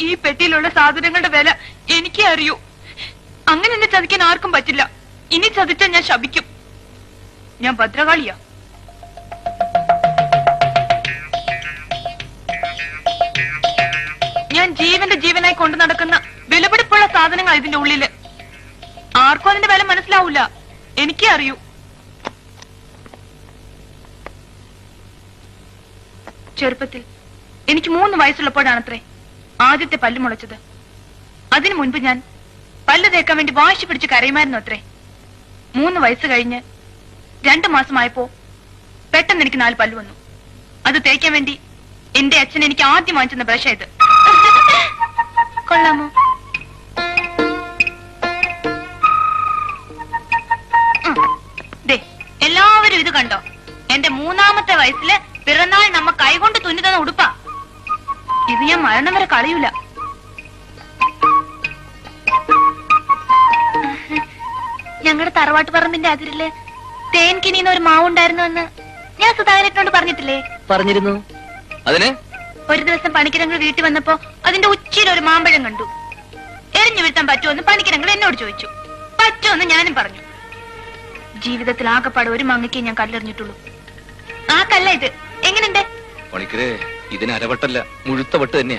ഈ പെട്ടിയിലുള്ള സാധനങ്ങളുടെ വില എനിക്കേ അറിയൂ. അങ്ങനെ എന്നെ ചതിക്കാൻ ആർക്കും പറ്റില്ല. ഇനി ചതിച്ചാൽ ഞാൻ ശപിക്കും. ഞാൻ ഭദ്രകാളിയാ. ഞാൻ ജീവന്റെ ജീവനായി കൊണ്ടു നടക്കുന്ന വിലപിടിപ്പുള്ള സാധനങ്ങൾ ഇതിന്റെ ഉള്ളിൽ. ആർക്കും അതിന്റെ വില മനസ്സിലാവൂല. എനിക്കേ അറിയൂ. ചെറുപ്പത്തിൽ എനിക്ക് മൂന്ന് വയസ്സുള്ളപ്പോഴാണത്രേ. ആദ്യത്തെ പല്ല് മുളച്ചത്. അതിനു മുൻപ് ഞാൻ പല്ല് തേക്കാൻ വേണ്ടി വാശി പിടിച്ച് കരയുമായിരുന്നു അത്രേ. മൂന്ന് വയസ്സ് കഴിഞ്ഞ് രണ്ടു മാസമായപ്പോ പെട്ടെന്ന് എനിക്ക് നാല് പല്ല് വന്നു. അത് തേക്കാൻ വേണ്ടി എന്റെ അച്ഛൻ എനിക്ക് ആദ്യം വാങ്ങിച്ചെന്ന ബ്രഷ് ഇത്. കൊള്ളാമോ? എല്ലാവരും ഇത് കണ്ടോ? എന്റെ മൂന്നാമത്തെ വയസ്സിൽ പിറന്നാൾ നമ്മ കൈകൊണ്ട് തുന്നിതന്ന ഉടുപ്പാ. ഇത് ഞാൻ മരണം വരെ കളയൂല. ഞങ്ങളുടെ തറവാട്ട് പറമ്പിന്റെ അതിരിൽ തേൻ ഒരു ഒരു മാവുണ്ടായിരുന്നു എന്ന് ഞാൻ സുധാകരനോട് പറഞ്ഞിട്ടില്ലേ? പറഞ്ഞിരുന്നു. അതിന്? ഒരു ദിവസം പണിക്കിരങ്ങൾ വീട്ടിൽ വന്നപ്പോ അതിന്റെ ഉച്ചയിൽ ഒരു മാമ്പഴം കണ്ടു. എറിഞ്ഞു വീഴ്ത്താൻ പറ്റുമെന്ന് പണിക്കിരങ്ങൾ എന്നോട് ചോദിച്ചു. പറ്റുമെന്ന് ഞാനും പറഞ്ഞു. ജീവിതത്തിൽ ആകെപ്പാട് ഒരു മങ്ങയ്ക്ക് ഞാൻ കല്ലെറിഞ്ഞിട്ടുള്ളൂ. ആ കല്ല ഇത്. എങ്ങനെയുണ്ട്? ഇതിന് അരവട്ടല്ല മുഴുത്ത വട്ട് തന്നെയാ.